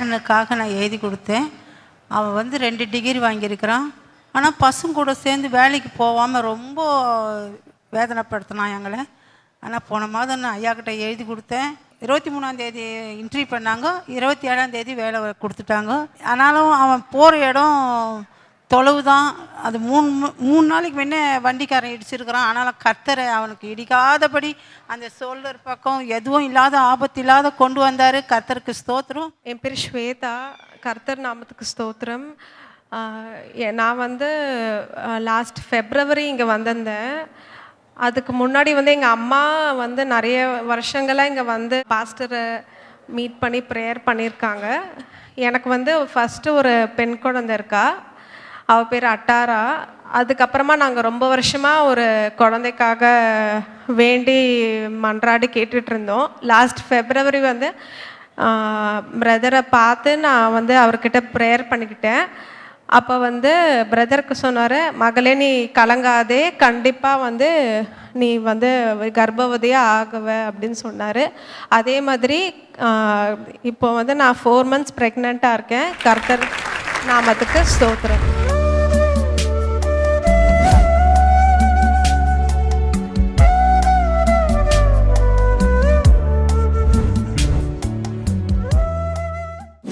மாதம் பேரனுக்காக நான் எழுதி கொடுத்தேன். அவன் வந்து ரெண்டு டிகிரி வாங்கியிருக்கிறான். ஆனால் பசங்க கூட சேர்ந்து வேலைக்கு போகாமல் ரொம்ப வேதனைப்படுத்தினான் எங்களை. ஆனால் போன மாதம் நான் ஐயா கிட்ட எழுதி கொடுத்தேன். இருபத்தி மூணாந்தேதி இன்ட்ரி பண்ணாங்க. இருபத்தி ஏழாந்தேதி வேலை கொடுத்துட்டாங்க. ஆனாலும் அவன் போகிற இடம் தொலைவு தான் அது மூணு மூணு நாளைக்கு முன்னே வண்டிக்காரன் இடிச்சிருக்கிறான். ஆனால் கர்த்தரை அவனுக்கு இடிக்காதபடி அந்த சோல்டர் பக்கம் எதுவும் இல்லாத ஆபத்து இல்லாத கொண்டு வந்தார். கர்த்தருக்கு ஸ்தோத்திரம். என் பேர் ஸ்வேதா. கர்த்தர் நாமத்துக்கு ஸ்தோத்திரம். எ- நான் வந்து லாஸ்ட் ஃபெப்ரவரி இங்கே வந்திருந்தேன். அதுக்கு முன்னாடி வந்து எங்கள் அம்மா வந்து நிறைய வருஷங்களாக இங்கே வந்து பாஸ்டரை மீட் பண்ணி ப்ரேயர் பண்ணியிருக்காங்க எனக்கு வந்து ஃபஸ்ட்டு ஒரு பெண் குழந்தை இருக்கா. அவள் பேர் அட்டாரா. அதுக்கப்புறமா நாங்கள் ரொம்ப வருஷமாக ஒரு குழந்தைக்காக வேண்டி மன்றாடி கேட்டுட்டு இருந்தோம் லாஸ்ட் ஃபெப்ரவரி வந்து பிரதரை பார்த்து நான் வந்து அவர்கிட்ட ப்ரேயர் பண்ணிக்கிட்டேன். அப்போ வந்து பிரதருக்கு சொன்னார் மகளே நீ கலங்காதே. கண்டிப்பாக வந்து நீ வந்து கர்ப்பவதியாக ஆகுவ. அப்படின்னு சொன்னார். அதே மாதிரி இப்போ வந்து நான் ஃபோர் மந்த்ஸ் ப்ரெக்னெண்ட்டாக இருக்கேன். கர்த்தர் நாமத்துக்கு ஸ்தோத்திரம்.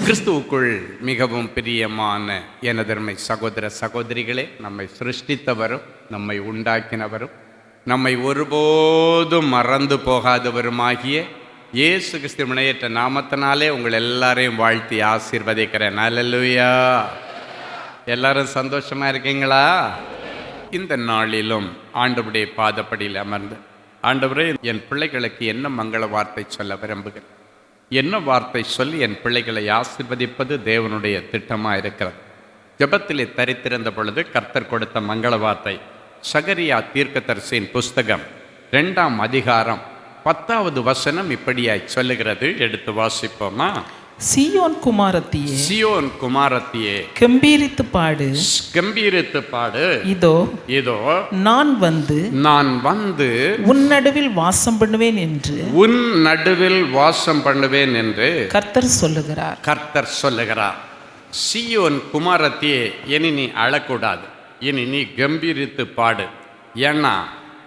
கிறிஸ்துவுக்குள் மிகவும் பிரியமான எனதர்மை சகோதர சகோதரிகளே நம்மை சிருஷ்டித்தவரும் நம்மை உண்டாக்கினவரும் நம்மை ஒருபோதும் மறந்து போகாதவருமாகிய இயேசு கிறிஸ்து முனையற்ற நாமத்தினாலே உங்கள் எல்லாரையும் வாழ்த்தி ஆசீர்வதிக்கிறேன். அல்லேலூயா எல்லாரும் சந்தோஷமாக இருக்கீங்களா? இந்த நாளிலும் ஆண்டவருடைய பாதப்படியில் அமர்ந்து ஆண்டவரே என் பிள்ளைகளுக்கு என்ன மங்கள வார்த்தை சொல்ல விரும்புகிறேன்? என்ன வார்த்தை சொல்லி என் பிள்ளைகளை ஆசிர்வதிப்பது தேவனுடைய திட்டமாக இருக்கிறது? ஜபத்திலே தரித்திருந்த பொழுது கர்த்தர் கொடுத்த மங்கள வார்த்தை. சகரியா தீர்க்கதரிசியின் புஸ்தகம் ரெண்டாம் அதிகாரம் பத்தாவது வசனம் இப்படியாய் சொல்லுகிறது. எடுத்து வாசிப்போமா? சீயோன் குமாரத்தியே சியோன் குமாரத்தியே. கம்பீரித்து பாடு. கம்பீரித்து பாடு. இதோ இதோ நான் வந்து நான் வந்து உன் நடுவில் வாசம் பண்ணுவேன் என்று உன் நடுவில் வாசம் பண்ணுவேன் என்று கர்த்தர் சொல்லுகிறார். கர்த்தர் சொல்லுகிறார். சியோன் குமாரத்தியே இனி நீ அழக்கூடாது. இனி நீ கம்பீரித்து பாடு. ஏன்னா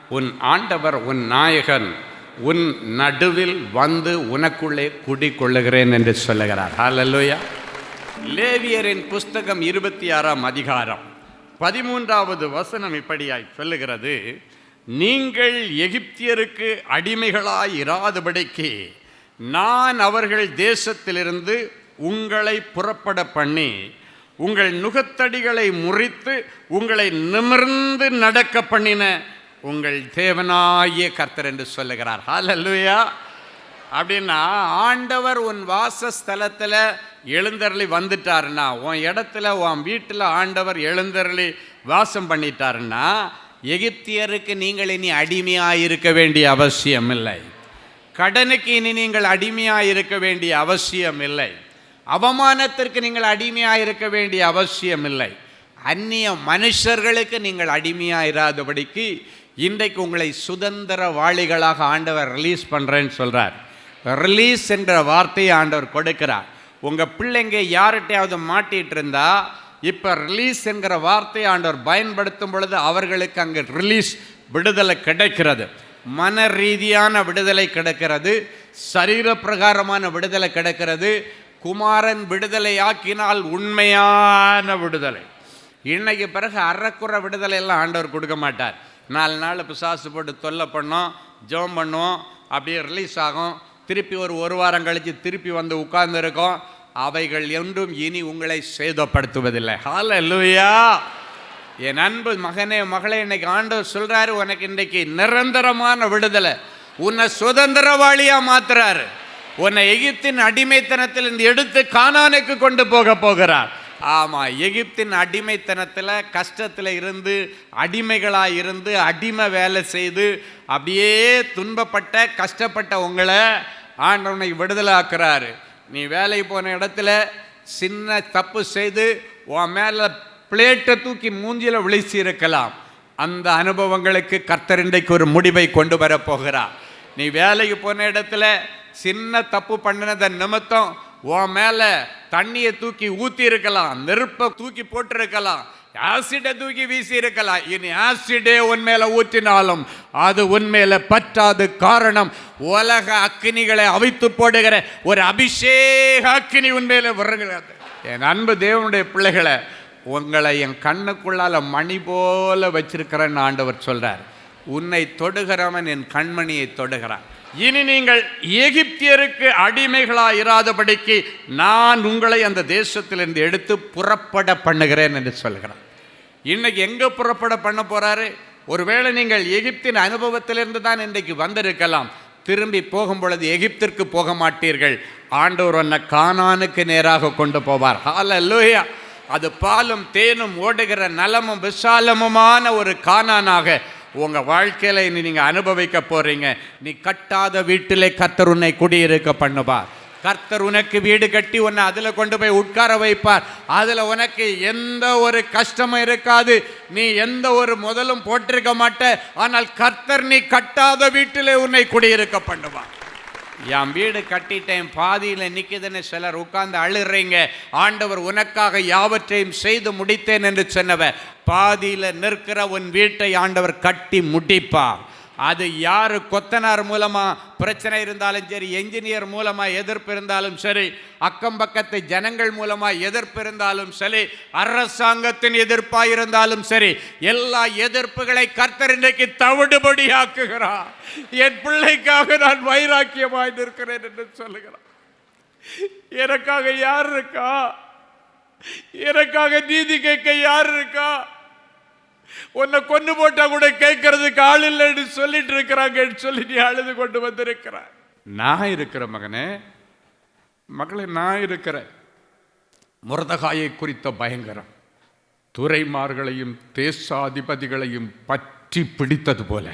உன் ஆண்டவர் உன் நாயகன் உன் நடுவில் வந்து உனக்குள்ளே குடிக்கொள்ளுகிறேன் என்று சொல்லுகிறார். ஹalleluya லேவியரின் புஸ்தகம் இருபத்தி ஆறாம் அதிகாரம் பதிமூன்றாவது வசனம் இப்படியாய் சொல்லுகிறது. நீங்கள் எகிப்தியருக்கு அடிமைகளாய் இராதபடிக்கு நான் அவர்கள் தேசத்திலிருந்து உங்களை புறப்பட பண்ணி உங்கள் நுகத்தடிகளை முறித்து உங்களை நிமிர்ந்து நடக்க பண்ணின உங்கள் தேவனாகிய கர்த்தர் என்று சொல்லுகிறார். ஹalleluya அப்படின்னா ஆண்டவர் உன் வாசஸ்தலத்தில் எழுந்தருளி வந்துட்டாருன்னா உன் இடத்துல உன் வீட்டில் ஆண்டவர் எழுந்தருளி வாசம் பண்ணிட்டாருன்னா எகிப்தியருக்கு நீங்கள் இனி அடிமையாக இருக்க வேண்டிய அவசியம் இல்லை. கடனுக்கு இனி நீங்கள் அடிமையாக இருக்க வேண்டிய அவசியம் இல்லை. அவமானத்திற்கு நீங்கள் அடிமையாக இருக்க வேண்டிய அவசியம் இல்லை. அந்நிய மனுஷர்களுக்கு நீங்கள் அடிமையாக இராதபடிக்கு இன்றைக்கு உங்களை சுதந்திர வாளிகளாக ஆண்டவர் ரிலீஸ் பண்ணுறேன்னு சொல்கிறார் ரிலீஸ் என்ற வார்த்தையை ஆண்டவர் கொடுக்கிறார். உங்கள் பிள்ளைங்க யார்கிட்டையாவது மாட்டிகிட்டு இருந்தால் இப்போ ரிலீஸ் என்கிற வார்த்தையை ஆண்டவர் பயன்படுத்தும் பொழுது அவர்களுக்கு அங்கே ரிலீஸ் விடுதலை கிடைக்கிறது. மன ரீதியான விடுதலை கிடைக்கிறது. சரீர பிரகாரமான விடுதலை கிடைக்கிறது. குமாரன் விடுதலையாக்கினால் உண்மையான விடுதலை. இன்னைக்கு பிறகு அறக்குறை விடுதலை எல்லாம் ஆண்டவர் கொடுக்க மாட்டார். நாலு நாள் பிசாசு போட்டு தொல்லை பண்ணோம் ஜெபம் பண்ணுவோம் அப்படியே ரிலீஸ் ஆகும். திருப்பி ஒரு ஒரு வாரம் கழித்து திருப்பி வந்து உட்கார்ந்துருக்கோம். அவைகள் என்றும் இனி உங்களை சேதப்படுத்துவதில்லை. ஹalleluya என் அன்பு மகனே மகளே இன்னைக்கு ஆண்டவர் சொல்றாரு உனக்கு இன்னைக்கு நிரந்தரமான விடுதலை. உன்னை சுதந்திரவாளியா மாத்துறாரு. உன்னை எகிப்தின் அடிமைத்தனத்தில் இருந்து எடுத்து கானானுக்கு கொண்டு போக போகிறார். ஆமாம் எகிப்தின் அடிமைத்தனத்தில் கஷ்டத்தில் இருந்து அடிமைகளாக இருந்து அடிமை வேலை செய்து அப்படியே துன்பப்பட்ட கஷ்டப்பட்ட உங்களை ஆண்டவனை விடுதலை ஆக்குறாரு நீ வேலைக்கு போன இடத்துல சின்ன தப்பு செய்து உன் மேலே பிளேட்டை தூக்கி மூஞ்சியில் விழிச்சு இருக்கலாம் அந்த அனுபவங்களுக்கு கர்த்தர் இன்றைக்கு ஒரு முடிவை கொண்டு வரப்போகிறார் நீ வேலைக்கு போன இடத்துல சின்ன தப்பு பண்ணினத நிமித்தம் உன் மேலே தண்ணியை தூக்கி ஊற்றி இருக்கலாம் நெருப்பை தூக்கி போட்டிருக்கலாம் ஆசிடை தூக்கி வீசி இருக்கலாம். இனி ஆசிடே உன் மேலே ஊற்றினாலும் அது உன் மேலே பற்றாது காரணம். உலக அக்கினிகளை அவித்து போடுகிற ஒரு அபிஷேக அக்கினி உன் மேல வருகிறது. என் அன்பு தேவனுடைய பிள்ளைகளை உங்களை என் கண்ணுக்குள்ளால மணி போல வச்சிருக்கிறேன்னு ஆண்டவர் சொல்கிறார் உன்னை தொடுகிறவன் என் கண்மணியை தொடுகிறான். இனி நீங்கள் எகிப்தியருக்கு அடிமைகளாக இராதபடிக்கு நான் உங்களை அந்த தேசத்திலிருந்து எடுத்து புறப்பட பண்ணுகிறேன் என்று சொல்கிறான். இன்னைக்கு எங்கே புறப்பட பண்ண போகிறாரு ஒருவேளை நீங்கள் எகிப்தின் அனுபவத்திலிருந்து தான் இன்றைக்கு வந்திருக்கலாம். திரும்பி போகும் பொழுது எகிப்திற்கு போக மாட்டீர்கள். ஆண்டவர் உன்னை கானானுக்கு நேராக கொண்டு போவார். ஹால ஹalleluya அது பாலும் தேனும் ஓடுகிற நலமும் விசாலமுமான ஒரு கானானாக உங்கள் வாழ்க்கையில் இனி நீங்கள் அனுபவிக்க போகிறீங்க நீ கட்டாத வீட்டிலே கர்த்தர் உன்னை குடியிருக்க பண்ணுவார் கர்த்தர் உனக்கு வீடு கட்டி உன்னை அதில் கொண்டு போய் உட்கார வைப்பார். அதில் உனக்கு எந்த ஒரு கஷ்டமும் இருக்காது. நீ எந்த ஒரு முதலும் போட்டிருக்க மாட்ட. ஆனால் கர்த்தர் நீ கட்டாத வீட்டிலே உன்னை குடியிருக்க பண்ணுவார். என் வீடு கட்டிட்டேன் பாதியில் நிற்குதுன்னு சிலர் உட்கார்ந்து அழுறீங்க. ஆண்டவர் உனக்காக யாவற்றையும் செய்து முடித்தேன் என்று சொன்னவ பாதியில் நிற்கிற உன் வீட்டை ஆண்டவர் கட்டி முடிப்பார். அது யார் கொத்தனார் மூலமா பிரச்சனை இருந்தாலும் சரி என்ஜினியர் மூலமாக எதிர்ப்பு இருந்தாலும் சரி அக்கம் பக்கத்து ஜனங்கள் மூலமாக எதிர்ப்பு இருந்தாலும் சரி அரசாங்கத்தின் எதிர்ப்பாக இருந்தாலும் சரி எல்லா எதிர்ப்புகளை கர்த்தர் இன்றைக்கு தவிடுபடி ஆக்குகிறார் என் பிள்ளைக்காக நான் வைராக்கியமாய் நிற்கிறேன் என்று சொல்லுகிறார். எனக்காக யார் இருக்கா? எனக்காக நீதி கேட்க யார் இருக்கா? உன்னை கொண்டு போட்டா கூட கேட்கறதுக்கு ஆள் இல்லைன்னு சொல்லிட்டு இருக்கிறாங்க சொல்லி நீ அழுது கொண்டு வந்திருக்கிறார் நான் இருக்கிற மகனே மகளே நான் இருக்கிறேன் முரதகாயை குறித்த பயங்கரம். துறைமார்களையும் தேசாதிபதிகளையும் பற்றி பிடித்தது போல.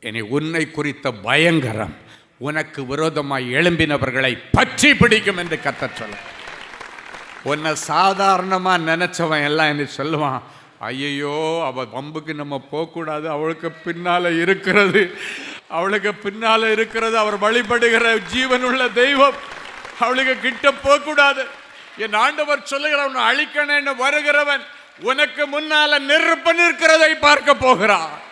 என்னை உன்னை குறித்த பயங்கரம் உனக்கு விரோதமாய் எழும்பினவர்களை பற்றி பிடிக்கும் என்று கத்த சொல்ல. உன்னை சாதாரணமா நினைச்சவன் எல்லாம் என்ன சொல்லுவான் ஐயையோ அவ பம்புக்கு நம்ம போகக்கூடாது. அவளுக்கு பின்னால் இருக்கிறது. அவளுக்கு பின்னால் இருக்கிறது. அவர் வழிபடுகிற ஜீவனுள்ள தெய்வம். அவளுக்கு கிட்ட போகக்கூடாது. என் ஆண்டவர் சொல்லுகிறவன் அழிக்கணும்னு வருகிறவன் உனக்கு முன்னால நெருப்பு நிற்கிறதை பார்க்க போகிறான்.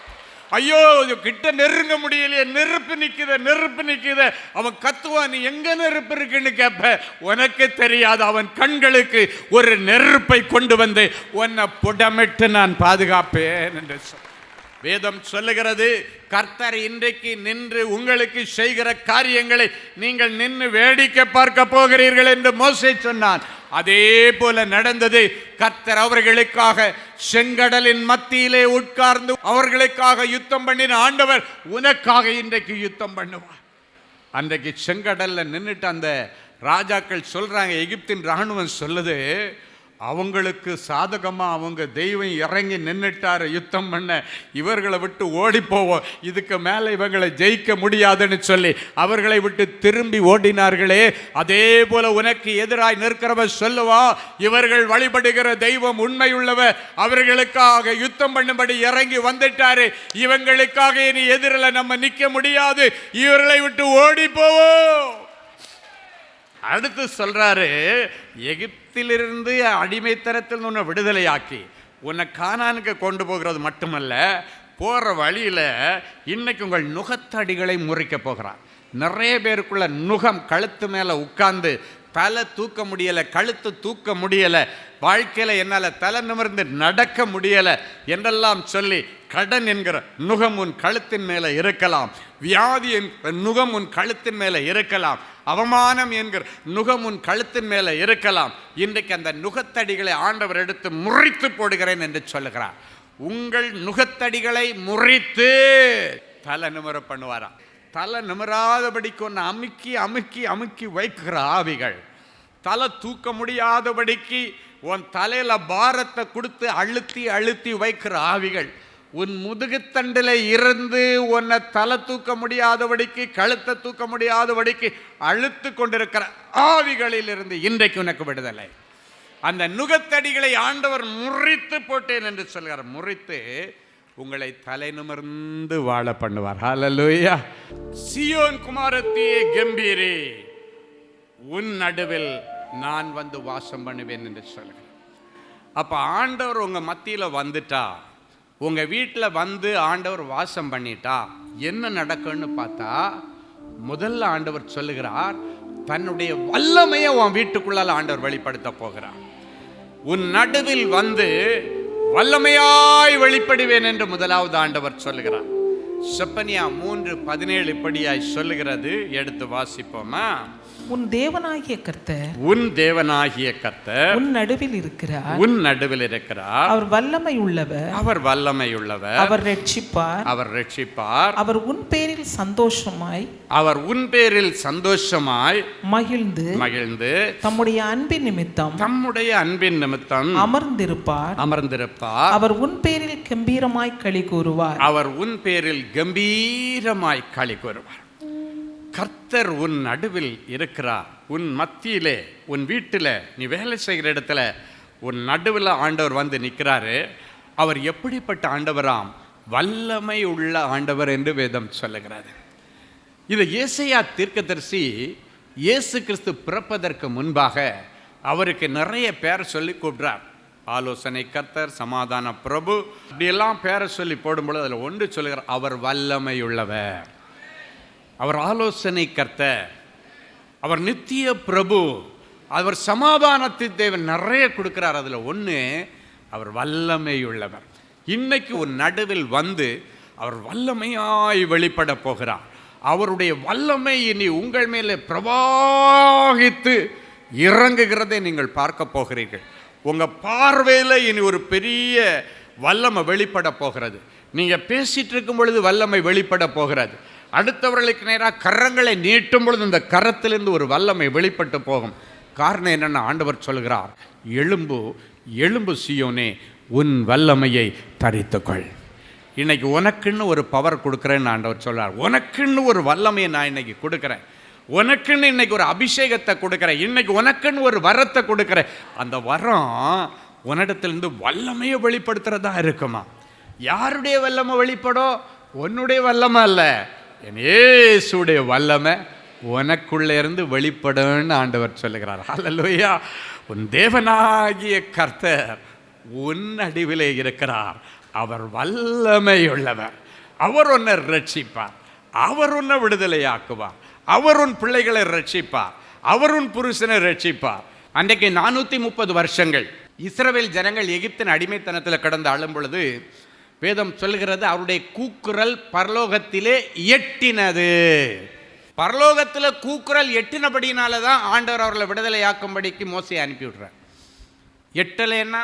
ஐயோ இது கிட்ட நெருங்க முடியலையே நெருப்பு நிற்குத நெருப்பு நிற்குத அவன் கத்துவான் நீ எங்க நெருப்பு இருக்குன்னு கேட்ப உனக்கு தெரியாது அவன் கண்களுக்கு ஒரு நெருப்பை கொண்டு வந்து உன்னை புடமிட்டு நான் பாதுகாப்பேன் என்று சொல். வேதம் சொல்லுகிறது கர்த்தர் இன்றைக்கு நின்று உங்களுக்கு செய்கிற காரியங்களை நீங்கள் நின்று வேடிக்கை பார்க்க போகிறீர்கள் என்று மோசை சொன்னான். அதே போல நடந்தது கர்த்தர் அவர்களுக்காக செங்கடலின் மத்தியிலே உட்கார்ந்து அவர்களுக்காக யுத்தம் பண்ணின ஆண்டவர் உனக்காக இன்றைக்கு யுத்தம் பண்ணுவார். அன்றைக்கு செங்கடல்ல நின்றுட்டு அந்த ராஜாக்கள் சொல்றாங்க எகிப்தின் ராணுவம் சொல்லுது அவங்களுக்கு சாதகமாக அவங்க தெய்வம் இறங்கி நின்றுட்டார் யுத்தம் பண்ண இவர்களை விட்டு ஓடி போவோம். இதுக்கு மேலே இவங்களை ஜெயிக்க முடியாதுன்னு சொல்லி அவர்களை விட்டு திரும்பி ஓடினார்களே. அதே போல உனக்கு எதிராய் நிற்கிறவர் சொல்லுவா இவர்கள் வழிபடுகிற தெய்வம் உண்மையுள்ளவர். அவர்களுக்காக யுத்தம் பண்ணும்படி இறங்கி வந்துட்டாரு. இவங்களுக்காக இனி எதிரில் நம்ம நிற்க முடியாது. இவர்களை விட்டு ஓடி போவோம். அடுத்து சொல்கிறாரு எகிப்திலிருந்து அடிமைத்தனத்தில் உன்னை விடுதலையாக்கி உன்னை கானானுக்கு கொண்டு போகிறது மட்டுமல்ல போகிற வழியில் இன்றைக்கு உங்கள் நுகத்தடிகளை முறிக்க போகிறான் நிறைய பேருக்குள்ள நுகம் கழுத்து மேலே உட்கார்ந்து தலை தூக்க முடியலை கழுத்து தூக்க முடியலை வாழ்க்கையில் என்னால் தலை நிமிர்ந்து நடக்க முடியலை என்றெல்லாம் சொல்லி கடன் என்கிற நுகம் உன் கழுத்தின் மேலே இருக்கலாம். வியாதி என்கிற நுகம் உன் கழுத்தின் மேலே இருக்கலாம். அவமானம் என்கிற நுகம் உன் கழுத்தின் மேலே இருக்கலாம். இன்றைக்கு அந்த நுகத்தடிகளை ஆண்டவர் எடுத்து முறித்து போடுகிறேன் என்று சொல்லுகிறார். உங்கள் நுகத்தடிகளை முறித்து தலை நிமிர பண்ணுவாராம். தலை நிமிராதபடிக்கு ஒன்று அமுக்கி அமுக்கி அமுக்கி வைக்கிற ஆவிகள். தலை தூக்க முடியாதபடிக்கு உன் தலையில் பாரத்தை கொடுத்து அழுத்தி அழுத்தி வைக்கிற ஆவிகள். உன் முதுகுத்தண்டில் இருந்து உன்னை தலை தூக்க முடியாதபடிக்கு கழுத்தை தூக்க முடியாதபடிக்கு அழுத்து கொண்டிருக்கிற ஆவிகளில் இருந்து இன்றைக்கு உனக்கு விடுதலை. அந்த நுகத்தடிகளை ஆண்டவர் முறித்து போட்டேன் என்று சொல்கிறார். முறித்து உங்களை தலை நிமிர்ந்து வாழ பண்ணுவார். ஹalleluya சியோன் குமாரத்தியே கம்பீரே உன் நடுவில் நான் வந்து வாசம் பண்ணுவேன் என்று சொல்கிறேன் அப்போ ஆண்டவர் உங்கள் மத்தியில் வந்துட்டா உங்கள் வீட்டில் வந்து ஆண்டவர் வாசம் பண்ணிட்டா என்ன நடக்கும்னு பார்த்தா முதல்ல ஆண்டவர் சொல்லுகிறார் தன்னுடைய வல்லமையை உன் வீட்டுக்குள்ளால் ஆண்டவர் வெளிப்படுத்த போகிறார். உன் நடுவில் வந்து வல்லமையாய் வெளிப்படுவேன் என்று முதலாவது ஆண்டவர் சொல்லுகிறார். செப்பனியா மூன்று பதினேழு இப்படியாய் சொல்லுகிறது. எடுத்து வாசிப்போமா? உன் தேவனாகிய கர்த்தர் உன் தேவனாகிய கர்த்தர் உன் நடுவில் இருக்கிறார். உன் நடுவில் இருக்கிறார். அவர் வல்லமை உள்ளவர். அவர் வல்லமையுள்ளவர் அவர் ரட்சிப்பார். அவர் ரட்சிப்பார். அவர் உன் பேரில் சந்தோஷமாய் அவர் உன் பேரில் சந்தோஷமாய் மகிழ்ந்து மகிழ்ந்து தம்முடைய அன்பின் நிமித்தம் தம்முடைய அன்பின் நிமித்தம் அமர்ந்திருப்பார். அமர்ந்திருப்பார். அவர் உன் பேரில் கம்பீரமாய் களி கூறுவார். அவர் உன் பேரில் கம்பீரமாய் களி கூறுவார். கர்த்தர் உன் நடுவில் இருக்கிறார். உன் மத்தியிலே உன் வீட்டில் நீ வேலை செய்கிற இடத்துல உன் நடுவில் ஆண்டவர் வந்து நிற்கிறாரு. அவர் எப்படிப்பட்ட ஆண்டவராம்? வல்லமை உள்ள ஆண்டவர் என்று வேதம் சொல்லுகிறது. இது இயேசையா தீர்க்கதரிசி இயேசு கிறிஸ்து பிறப்பதற்கு முன்பாக அவருக்கு நிறைய பேரை சொல்லி கூப்பிட்றார். ஆலோசனை கர்த்தர் சமாதான பிரபு இப்படியெல்லாம் பேரை சொல்லி போடும்பொழுது அதில் ஒன்று சொல்லுகிறார் அவர் வல்லமையுள்ளவர். அவர் ஆலோசனை கர்த்தர் அவர் நித்திய பிரபு அவர் சமாதானத்தை தேவன் நிறைய கொடுக்குறார். அதில் ஒன்று அவர் வல்லமையுள்ளவர். இன்னைக்கு ஒரு நடுவில் வந்து அவர் வல்லமையாய் வெளிப்பட போகிறார். அவருடைய வல்லமை இனி உங்கள் மேலே பிரவாகித்து இறங்குகிறதை நீங்கள் பார்க்க போகிறீர்கள். உங்கள் பார்வையில் இனி ஒரு பெரிய வல்லமை வெளிப்பட போகிறது. நீங்கள் பேசிகிட்டு இருக்கும் பொழுது வல்லமை வெளிப்பட போகிறது. அடுத்தவர்களுக்கு நேராக கரங்களை நீட்டும் பொழுது இந்த கரத்திலிருந்து ஒரு வல்லமை வெளிப்பட்டு போகும். காரணம் என்னென்ன ஆண்டவர் சொல்கிறார் எலும்பு எலும்பு சியோனே உன் வல்லமையை தரித்துக்கொள். இன்னைக்கு உனக்குன்னு ஒரு பவர் கொடுக்குறேன்னு ஆண்டவர் சொல்கிறார் உனக்குன்னு ஒரு வல்லமையை நான் இன்னைக்கு கொடுக்குறேன். உனக்குன்னு இன்னைக்கு ஒரு அபிஷேகத்தை கொடுக்குறேன். இன்னைக்கு உனக்குன்னு ஒரு வரத்தை கொடுக்குறேன். அந்த வரம் உன்னிடத்துலேருந்து வல்லமையை வெளிப்படுத்துறதா இருக்குமா? யாருடைய வல்லமை வெளிப்படும் உன்னுடைய வல்லமை அல்ல. என் ஏசுடைய வல்லமை உனக்குள்ளே இருந்து வெளிப்படும்னு ஆண்டவர் சொல்லுகிறார். அல்லலுயா உன் தேவனாகிய கர்த்தர் உன் அடிவிலே இருக்கிறார். அவர் வல்லமையுள்ளவர். அவர் உன்னை ரட்சிப்பார். அவர் உன்னை விடுதலையாக்குவார். அவர் உன் பிள்ளைகளை ரட்சிப்பார். அவர் உன் புருஷனை ரட்சிப்பார். அன்றைக்கு நானூற்றி முப்பது வருஷங்கள். இஸ்ரவேல் ஜனங்கள் எகிப்தின் அடிமைத்தனத்தில் கடந்து ஆளும் பொழுது வேதம் சொல்கிறது அவருடைய கூக்குரல் பரலோகத்திலே எட்டினது. பரலோகத்தில் கூக்குரல் எட்டினபடினால தான் ஆண்டவர் அவர்களை விடுதலையாக்கும்படிக்கு மோசையை அனுப்பி விடுறார். எட்டலைன்னா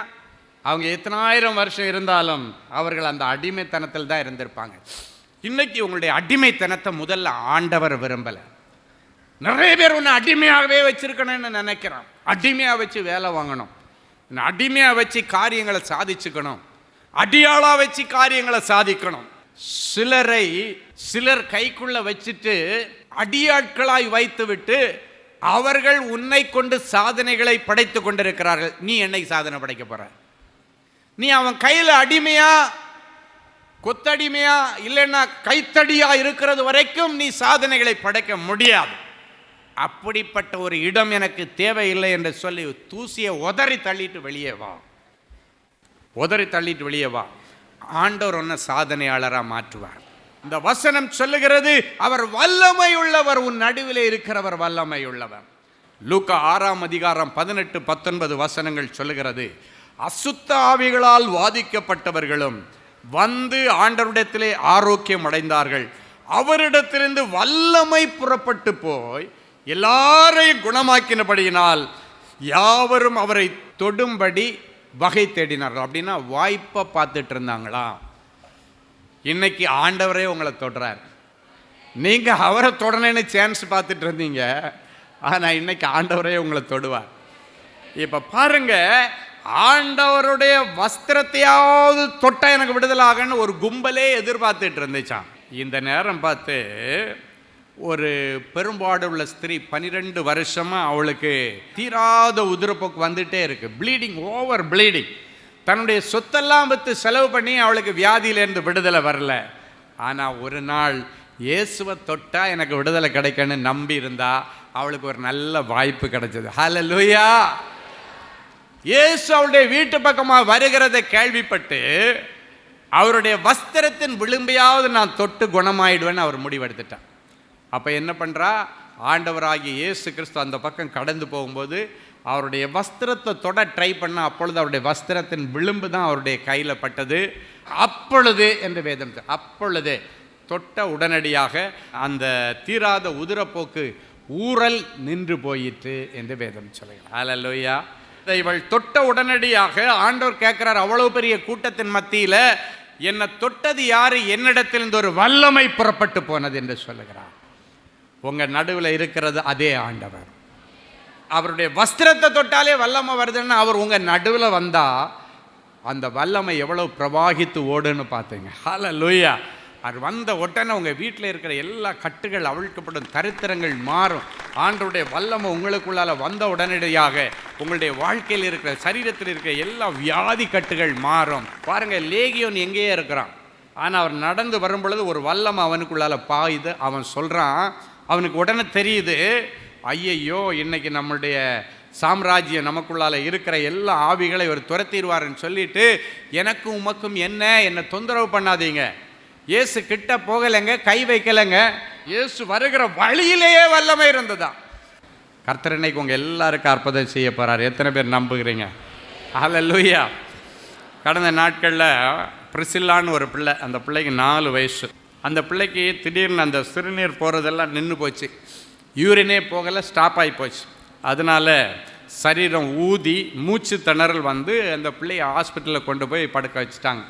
அவங்க எத்தனாயிரம் வருஷம் இருந்தாலும் அவர்கள் அந்த அடிமைத்தனத்தில் தான் இருந்திருப்பாங்க. இன்னைக்கு உங்களுடைய அடிமைத்தனத்தை முதல்ல ஆண்டவர் விரும்பலை. நிறைய பேர் உன்னை அடிமையாகவே வச்சுருக்கணும்னு நினைக்கிறான். அடிமையாக வச்சு வேலை வாங்கணும். அடிமையாக வச்சு காரியங்களை சாதிச்சுக்கணும். அடியாளாக வச்சு காரியங்களை சாதிக்கணும். சிலரை சிலர் கைக்குள்ளே வச்சுட்டு அடியாட்களாய் வைத்துவிட்டு அவர்கள் உன்னை கொண்டு சாதனைகளை படைத்து கொண்டிருக்கிறார்கள். நீ என்னை சாதனை படைக்க போகிற நீ அவன் கையில் அடிமையா கொத்தடிமையா இல்லைன்னா கைத்தடியாக இருக்கிறது வரைக்கும் நீ சாதனைகளை படைக்க முடியாது. அப்படிப்பட்ட ஒரு இடம் எனக்கு தேவையில்லை என்று சொல்லி தூசியை உதறி தள்ளிட்டு வெளியே வா. உதறி தள்ளிட்டு வெளியே வா. ஆண்டவர் ஒன்ன சாதனையாளராக மாற்றுவார். இந்த வசனம் சொல்லுகிறது அவர் வல்லமை உள்ளவர் உன் நடுவில் இருக்கிறவர் வல்லமை உள்ளவர் லூக்கா ஆறாம் அதிகாரம் பதினெட்டு பத்தொன்பது வசனங்கள் சொல்லுகிறது அசுத்த ஆவிகளால் வாதிக்கப்பட்டவர்களும் வந்து ஆண்டவரிடத்திலே ஆரோக்கியம் அடைந்தார்கள். அவரிடத்திலிருந்து வல்லமை புறப்பட்டு போய் எல்லாரையும் குணமாக்கினபடியினால் யாவரும் அவரை தொடும்படி வகை தேடினார்கள். அப்படின்னா வாய்ப்பை பார்த்துட்டு இருந்தாங்களா? இன்னைக்கு ஆண்டவரே உங்களை தொடுறார். நீங்கள் அவரை தொடனேன்னு சான்ஸ் பார்த்துட்டு இருந்தீங்க. ஆனால் இன்னைக்கு ஆண்டவரே உங்களை தொடுவார். இப்போ பாருங்க ஆண்டவருடைய வஸ்திரத்தையாவது தொட்டா எனக்கு விடுதலாகன்னு ஒரு கும்பலே எதிர்பார்த்துட்டு இருந்துச்சான் இந்த நேரம் பார்த்து ஒரு பெரும்பாடு உள்ள ஸ்திரீ பன்னிரெண்டு வருஷமாக அவளுக்கு தீராத உதிரப்போக்கு வந்துட்டே இருக்குது ப்ளீடிங் ஓவர் ப்ளீடிங் தன்னுடைய சொத்தெல்லாம் விற்று செலவு பண்ணி அவளுக்கு வியாதியிலேருந்து விடுதலை வரல. ஆனால் ஒரு நாள் இயேசுவை தொட்டால் எனக்கு விடுதலை கிடைக்கும்னு நம்பி இருந்தா அவளுக்கு ஒரு நல்ல வாய்ப்பு கிடைச்சது. லூயா இயேசு அவளுடைய வீட்டு பக்கமாக வருகிறதை கேள்விப்பட்டு அவருடைய வஸ்திரத்தின் விளிம்பையாவது நான் தொட்டு குணமாயிடுவேன்னு அவர் முடிவெடுத்துட்டார். அப்போ என்ன பண்ணுறா ஆண்டவராகிய இயேசு கிறிஸ்து அந்த பக்கம் கடந்து போகும்போது அவருடைய வஸ்திரத்தை தொட ட்ரை பண்ண அப்பொழுது அவருடைய வஸ்திரத்தின் விளிம்பு தான் அவருடைய கையில் பட்டது. அப்பொழுது என்று வேதம் அப்பொழுது தொட்ட உடனடியாக அந்த தீராத உதிரப்போக்கு ஊறல் நின்று போயிற்று என்று வேதம் சொல்லுகிறார் இதை இவள் தொட்ட உடனடியாக ஆண்டவர் கேட்கிறார் அவ்வளவு பெரிய கூட்டத்தின் மத்தியில என்னை தொட்டது யாரு? என்னிடத்திலிருந்து ஒரு வல்லமை புறப்பட்டு போனது என்று சொல்லுகிறார். உங்கள் நடுவில் இருக்கிறது அதே ஆண்டவர். அவருடைய வஸ்திரத்தை தொட்டாலே வல்லமை வருதுன்னா அவர் உங்கள் நடுவில் வந்தால் அந்த வல்லமை எவ்வளோ பிரவாகித்து ஓடுன்னு பார்த்தீங்க லூயா அது வந்த உடனே உங்கள் வீட்டில் இருக்கிற எல்லா கட்டுகள் அவிழ்க்கப்படும் தரித்திரங்கள் மாறும். ஆண்டவருடைய வல்லமை உங்களுக்குள்ளால வந்த உடனடியாக உங்களுடைய வாழ்க்கையில் இருக்கிற சரீரத்தில் இருக்கிற எல்லா வியாதி கட்டுகள் மாறும். பாருங்கள் லேகியோன் எங்கேயே இருக்கிறான். ஆனால் அவர் நடந்து வரும் பொழுது ஒரு வல்லம் அவனுக்குள்ளால பாயுது. அவன் சொல்கிறான் அவனுக்கு உடனே தெரியுது ஐயையோ இன்னைக்கு நம்மளுடைய சாம்ராஜ்யம் நமக்குள்ளால இருக்கிற எல்லா ஆவிகளை இவர் துரத்திடுவாருன்னு சொல்லிட்டு எனக்கும் உமக்கும் என்ன? என்னை தொந்தரவு பண்ணாதீங்க. இயேசு கிட்ட போகலைங்க கை வைக்கலைங்க. இயேசு வருகிற வழியிலேயே வல்லமை இருந்ததா? கர்த்தர் இன்னைக்கு உங்கள் எல்லாருக்கும் அற்புதம் செய்ய போகிறார் எத்தனை பேர் நம்புகிறீங்க? ஹalleluya. கடந்த நாட்களில் பிரிசில்லான்னு ஒரு பிள்ளை அந்த பிள்ளைக்கு நாலு வயசு. அந்த பிள்ளைக்கு திடீர்னு அந்த சிறுநீர் போகிறதெல்லாம் நின்று போச்சு. யூரினே போகலை ஸ்டாப் ஆகி போச்சு. அதனால சரீரம் ஊதி மூச்சு திணறல் வந்து அந்த பிள்ளையை ஹாஸ்பிட்டலில் கொண்டு போய் படுக்க வச்சுட்டாங்க.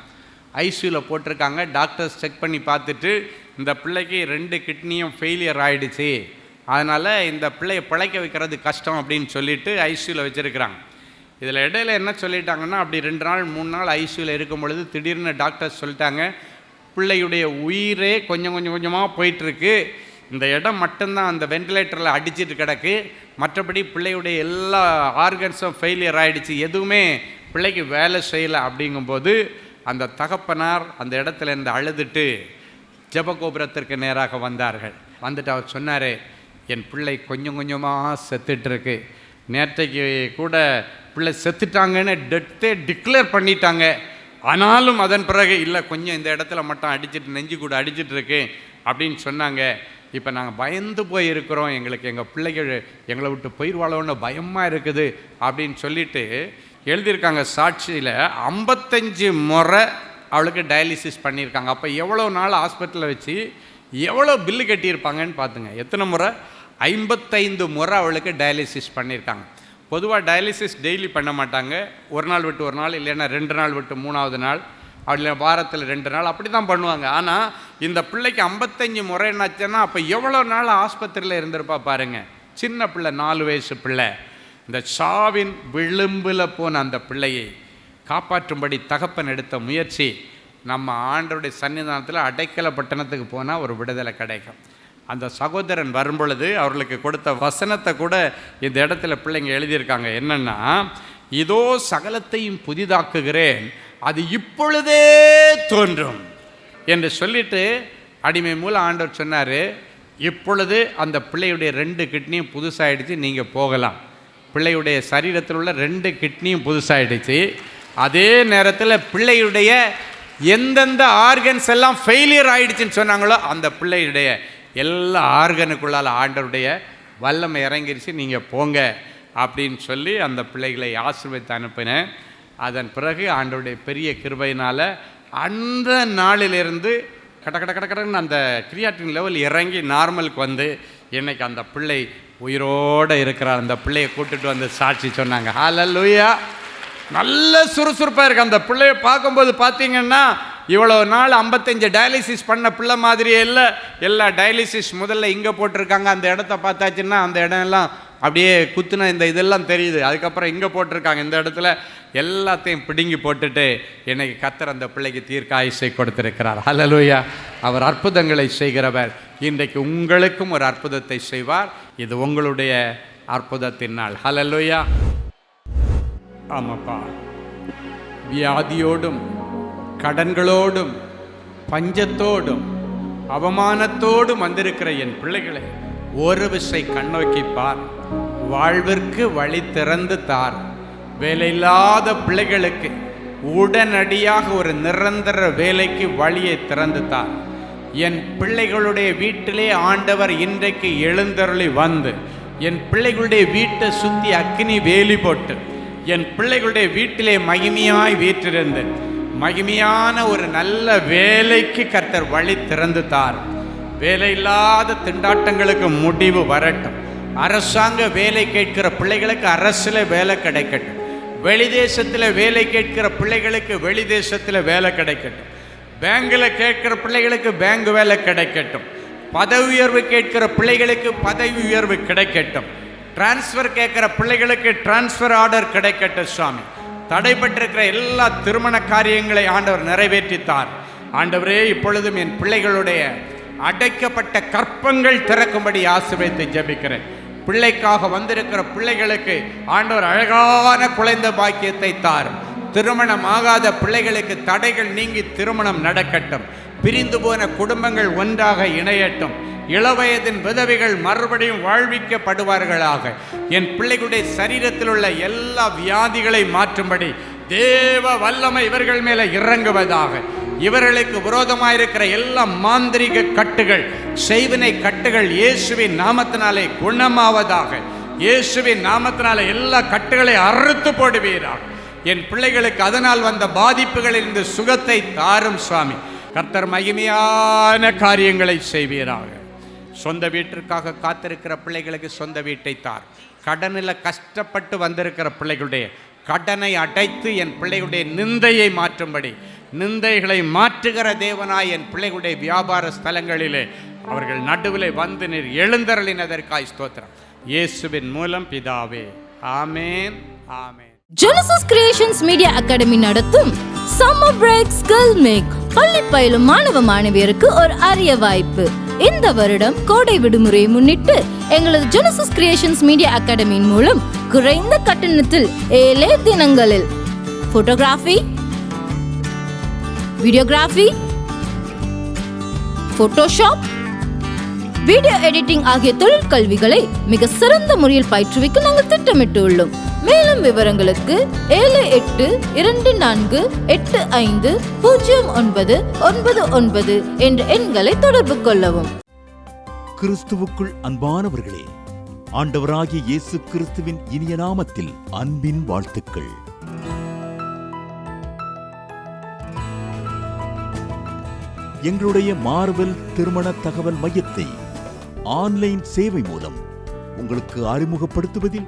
ஐசியூவில் போட்டிருக்காங்க. டாக்டர்ஸ் செக் பண்ணி பார்த்துட்டு இந்த பிள்ளைக்கு ரெண்டு கிட்னியும் ஃபெயிலியர் ஆகிடுச்சு அதனால் இந்த பிள்ளையை பிழைக்க வைக்கிறது கஷ்டம் அப்படின்னு சொல்லிட்டு ஐசியூவில் வச்சுருக்கிறாங்க. இதில் இடையில என்ன சொல்லிட்டாங்கன்னா அப்படி ரெண்டு நாள் மூணு நாள் ஐசியூவில் இருக்கும் பொழுது திடீர்னு டாக்டர்ஸ் சொல்லிட்டாங்க பிள்ளையுடைய உயிரே கொஞ்சம் கொஞ்சம் கொஞ்சமாக போயிட்டுருக்கு. இந்த இடம் மட்டும்தான் அந்த வென்டிலேட்டரில் அடிச்சிட்டு கிடக்கு. மற்றபடி பிள்ளையுடைய எல்லா ஆர்கன்ஸும் ஃபெயிலியர் ஆகிடுச்சு எதுவுமே பிள்ளைக்கு வேலை செய்யலை அப்படிங்கும்போது அந்த தகப்பனார் அந்த இடத்துல இருந்து அழுதுட்டு ஜெபகோபுரத்திற்கு நேராக வந்தார்கள். வந்துட்டு அவர் சொன்னார் என் பிள்ளை கொஞ்சம் கொஞ்சமாக செத்துட்ருக்கு நேற்றைக்கு கூட பிள்ளை செத்துட்டாங்கன்னு டெத்தே டிக்ளேர் பண்ணிட்டாங்க. ஆனாலும் அதன் பிறகு இல்லை கொஞ்சம் இந்த இடத்துல மட்டும் அடிச்சிட்டு நெஞ்சு கூட அடிச்சிட்டு இருக்கு அப்படின்னு சொன்னாங்க. இப்போ நாங்கள் பயந்து போய் இருக்கிறோம் எங்களுக்கு எங்கள் பிள்ளைகள் எங்களை விட்டு போயிடுவாளோன்னு பயமாக இருக்குது அப்படின்னு சொல்லிட்டு எழுதியிருக்காங்க சாட்சியில் ஐம்பத்தஞ்சு முறை அவளுக்கு டயாலிசிஸ் பண்ணியிருக்காங்க. அப்போ எவ்வளோ நாள் ஹாஸ்பிட்டலில் வச்சு எவ்வளோ பில்லு கட்டியிருப்பாங்கன்னு பார்த்துங்க எத்தனை முறை? ஐம்பத்தைந்து முறை அவளுக்கு டயாலிசிஸ் பண்ணியிருக்காங்க. பொதுவாக டயாலிசிஸ் டெய்லி பண்ண மாட்டாங்க. ஒரு நாள் விட்டு ஒரு நாள் இல்லைன்னா ரெண்டு நாள் விட்டு மூணாவது நாள் அப்படி வாரத்தில் ரெண்டு நாள் அப்படி தான் பண்ணுவாங்க. ஆனால் இந்த பிள்ளைக்கு ஐம்பத்தஞ்சு முறை என்னாச்சுன்னா அப்போ எவ்வளோ நாள் ஆஸ்பத்திரியில் இருந்திருப்பா பாருங்க. சின்ன பிள்ளை நாலு வயசு பிள்ளை. இந்த சாவின் விளிம்பில் போன அந்த பிள்ளையை காப்பாற்றும்படி தகப்பன் எடுத்த முயற்சி நம்ம ஆண்டருடைய சன்னிதானத்தில் அடைக்கல பட்டணத்துக்கு போனால் ஒரு விடுதலை கிடைக்கும். அந்த சகோதரன் வரும்பொழுது அவர்களுக்கு கொடுத்த வசனத்தை கூட இந்த இடத்துல பிள்ளைங்க எழுதியிருக்காங்க. என்னென்னா இதோ சகலத்தையும் புதிதாக்குகிறேன் அது இப்பொழுதே தோன்றும். என்று சொல்லிட்டு அடிமை மூலம் ஆண்டவர் சொன்னார் இப்பொழுது அந்த பிள்ளையுடைய ரெண்டு கிட்னியும் புதுசாகிடுச்சு நீங்கள் போகலாம். பிள்ளையுடைய சரீரத்தில் உள்ள ரெண்டு கிட்னியும் புதுசாகிடுச்சு அதே நேரத்தில் பிள்ளையுடைய எந்தெந்த ஆர்கன்ஸ் எல்லாம் ஃபெயிலியர் ஆகிடுச்சின்னு சொன்னாங்களோ அந்த பிள்ளையுடைய எல்லா ஆர்கனுக்குள்ளால் ஆண்டவருடைய வல்லமை இறங்கிருச்சு நீங்கள் போங்க அப்படின்னு சொல்லி அந்த பிள்ளைகளை ஆசிர்வித்து அனுப்பினேன் அதன் பிறகு ஆண்டவருடைய பெரிய கிருபையினால் அந்த நாளிலிருந்து கட கட கட கடன்னு அந்த கிரியாட்டின் லெவல் இறங்கி நார்மலுக்கு வந்து இன்றைக்கி அந்த பிள்ளை உயிரோடு இருக்கிறார் அந்த பிள்ளையை கூட்டுட்டு வந்து சாட்சி சொன்னாங்க. ஹalleluya நல்ல சுறுசுறுப்பாக இருக்குது அந்த பிள்ளையை பார்க்கும்போது பார்த்தீங்கன்னா இவ்வளோ நாள் ஐம்பத்தஞ்சு டயாலிசிஸ் பண்ண பிள்ளை மாதிரியே இல்லை. எல்லா டயாலிசிஸ் முதல்ல இங்கே போட்டிருக்காங்க. அந்த இடத்த பார்த்தாச்சுன்னா அந்த இடம் எல்லாம் அப்படியே குத்துன இந்த இதெல்லாம் தெரியுது. அதுக்கப்புறம் இங்கே போட்டிருக்காங்க. இந்த இடத்துல எல்லாத்தையும் பிடுங்கி போட்டுட்டு இன்னைக்கு கத்தர் அந்த பிள்ளைக்கு தீர்க்க ஆயுசை கொடுத்திருக்கிறார். அலலூயா அவர் அற்புதங்களை செய்கிறவர். இன்றைக்கு உங்களுக்கும் ஒரு அற்புதத்தை செய்வார். இது உங்களுடைய அற்புதத்தின் நாள். ஹலலூயா ஆமாப்பா. வியாதியோடும் கடன்களோடும் பஞ்சத்தோடும் அவமானத்தோடும் வந்திருக்கிற என் பிள்ளைகளை ஒரு விசை கண்ணோக்கி பார். வாழ்விற்கு வழி திறந்து தார். வேலையில்லாத பிள்ளைகளுக்கு உடனடியாக ஒரு நிரந்தர வேலைக்கு வழியை திறந்து தார். என் பிள்ளைகளுடைய வீட்டிலே ஆண்டவர் இன்றைக்கு எழுந்தருளி வந்து என் பிள்ளைகளுடைய வீட்டை சுற்றி அக்னி வேலி போட்டு என் பிள்ளைகளுடைய வீட்டிலே மகிமையாய் வீற்றிருந்தேன் மகிமையான ஒரு நல்ல வேலைக்கு கர்த்தர் வழி திறந்து தார் வேலையில்லாத திண்டாட்டங்களுக்கு முடிவு வரட்டும். அரசாங்க வேலை கேட்கிற பிள்ளைகளுக்கு அரசில் வேலை கிடைக்கட்டும். வெளிதேசத்தில் வேலை கேட்கிற பிள்ளைகளுக்கு வெளிதேசத்தில் வேலை கிடைக்கட்டும். பேங்கில் கேட்கிற பிள்ளைகளுக்கு பேங்க் வேலை கிடைக்கட்டும். பதவி உயர்வு கேட்கிற பிள்ளைகளுக்கு பதவி உயர்வு கிடைக்கட்டும். டிரான்ஸ்ஃபர் கேட்குற பிள்ளைகளுக்கு டிரான்ஸ்ஃபர் ஆர்டர் கிடைக்கட்டும் சுவாமி. தடைப்பட்டிருக்கிற எல்லா திருமண காரியங்களை ஆண்டவர் நிறைவேற்றித்தார். ஆண்டவரே இப்பொழுதும் என் பிள்ளைகளுடைய அடைக்கப்பட்ட கற்பங்கள் திறக்கும்படி ஆசிரியத்தை ஜெபிக்கிறேன். பிள்ளைக்காக வந்திருக்கிற பிள்ளைகளுக்கு ஆண்டவர் அழகான குழந்தை பாக்கியத்தை தார். திருமணம் ஆகாத பிள்ளைகளுக்கு தடைகள் நீங்கி திருமணம் நடக்கட்டும். பிரிந்து போன குடும்பங்கள் ஒன்றாக இணையட்டும். இளவயதின் விதவைகள் மறுபடியும் வாழ்விக்கப்படுவார்களாக. என் பிள்ளைகளுடைய சரீரத்தில் உள்ள எல்லா வியாதிகளை மாற்றும்படி தேவ வல்லமை இவர்கள் மேலே இறங்குவதாக. இவர்களுக்கு விரோதமாயிருக்கிற எல்லா மாந்திரிக கட்டுகள் செய்வினை கட்டுகள் இயேசுவின் நாமத்தினாலே குணமாவதாக. இயேசுவின் நாமத்தினாலே எல்லா கட்டுகளை அறுத்து போடுவீராக. என் பிள்ளைகளுக்கு அதனால் வந்த பாதிப்புகளிலிருந்து சுகத்தை தாரும் சுவாமி. கர்த்தர் மகிமையான காரியங்களை செய்வீராக. சொந்த வீட்டிற்காக காத்திருக்கிற பிள்ளைகளுக்கு சொந்த வீட்டை தார். கடனில் கஷ்டப்பட்டு வந்திருக்கிற பிள்ளைகளுடைய கடனை அடைத்து என் பிள்ளைகளுடைய நிந்தையை மாற்றும்படி நிந்தைகளை மாற்றுகிற தேவனாய் என் பிள்ளைகளுடைய வியாபார ஸ்தலங்களிலே அவர்கள் நடுவில் வந்து நீர் எழுந்தருளினதற்காய் ஸ்தோத்திரம். இயேசுவின் மூலம் பிதாவே ஆமேன் ஆமேன். ஜெனசிஸ் கிரியேஷன்ஸ் மீடியா அகாடமி நடத்தும் சம்மர் பிரேக் ஸ்கில் மேக் பள்ளி பயிலும் மாணவ மாணவியருக்கு ஒரு அரிய வாய்ப்பு. இந்த வருடம் கோடை விடுமுறையை முன்னிட்டு எங்களது ஜெனசிஸ் கிரியேஷன்ஸ் மீடியா அகாடமியின் மூலம் குறைந்த கட்டணத்தில் ஏழே தினங்களில் photography videography Photoshop video editing ஆகிய தொழிற்கல்விகளை மிக சிறந்த முறையில் பயிற்றுவிக்க நாங்கள் திட்டமிட்டுள்ளோம். மேலும் விவரங்களுக்கு ஏழு எட்டு இரண்டு நான்கு எட்டு ஐந்து பூஜ்ஜியம் ஒன்பது ஒன்பது ஒன்பது என்ற எண்களை தொடர்பு கொள்ளவும். கிறிஸ்துவுக்குள் அன்பானவர்களே ஆண்டவராகிய இயேசு கிறிஸ்துவின் இனிய நாமத்தில் அன்பின் வாழ்த்துக்கள். எங்களுடைய மார்வெல் திருமண தகவல் மையத்தை ஆன்லைன் சேவை மூலம் உங்களுக்கு அறிமுகப்படுத்துவதில்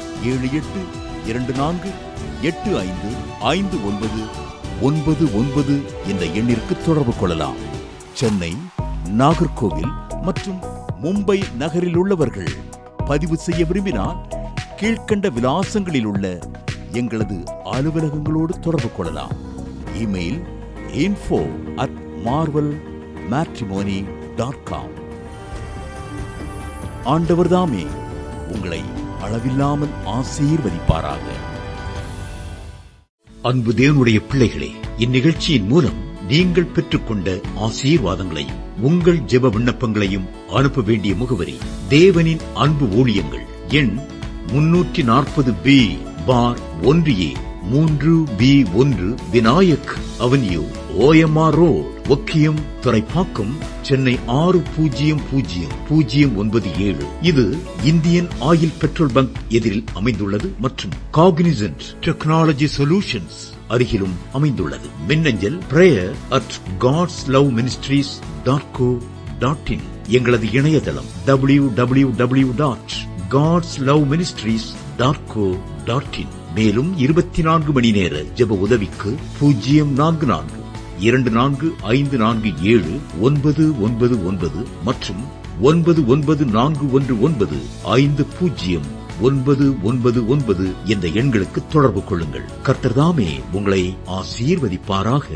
ஏழு எட்டு இரண்டு நான்கு எட்டு ஐந்து ஐந்து ஒன்பது ஒன்பது ஒன்பது என்ற எண்ணிற்கு தொடர்பு கொள்ளலாம். சென்னை நாகர்கோவில் மற்றும் மும்பை நகரில் உள்ளவர்கள் பதிவு செய்ய விரும்பினால் கீழ்க்கண்ட விலாசங்களில் உள்ள எங்களது அலுவலகங்களோடு தொடர்பு கொள்ளலாம். Email info at Marvel Matrimony dot com ஆண்டவர்தாமே உங்களை அளவில்லாமல் ஆசீர்வதிப்பாராக. அன்பு தேவனுடைய பிள்ளைகளே இந்நிகழ்ச்சியின் மூலம் நீங்கள் பெற்றுக்கொண்ட ஆசீர்வாதங்களையும் உங்கள் ஜெப விண்ணப்பங்களையும் அனுப்ப வேண்டிய முகவரி தேவனின் அன்பு ஊழியங்கள் எண் முன்னூற்றி நாற்பது பி பார் ஒன்று ஏ மூன்று பி ஒன்று Vinayak avenue OMR road Okkiyam Thoraipakkam Chennai ஆறு பூஜ்ஜியம் பூஜ்ஜியம் பூஜ்ஜியம் ஒன்பது ஏழு. இது இந்தியன் ஆயில் பெட்ரோல் பங்க் எதிரில் அமைந்துள்ளது மற்றும் காக்னிசன்ட் டெக்னாலஜி சொல்யூஷன்ஸ் அருகிலும் அமைந்துள்ளது. மின்னஞ்சல் prayer at God's love ministries dot co dot in எங்களது இணையதளம் W W W dot God's love ministries dot co dot in மேலும் இருபத்தி நான்கு மணி நேர ஜெப உதவிக்கு பூஜ்ஜியம் நான்கு நான்கு இரண்டு நான்கு ஐந்து நான்கு ஏழு ஒன்பது ஒன்பது ஒன்பது மற்றும் ஒன்பது ஒன்பது நான்கு ஒன்று ஒன்பது ஐந்து பூஜ்ஜியம் ஒன்பது ஒன்பது ஒன்பது என்ற எண்களுக்கு தொடர்பு கொள்ளுங்கள். கர்த்தர்தாமே உங்களை ஆசீர்வதிப்பாராக.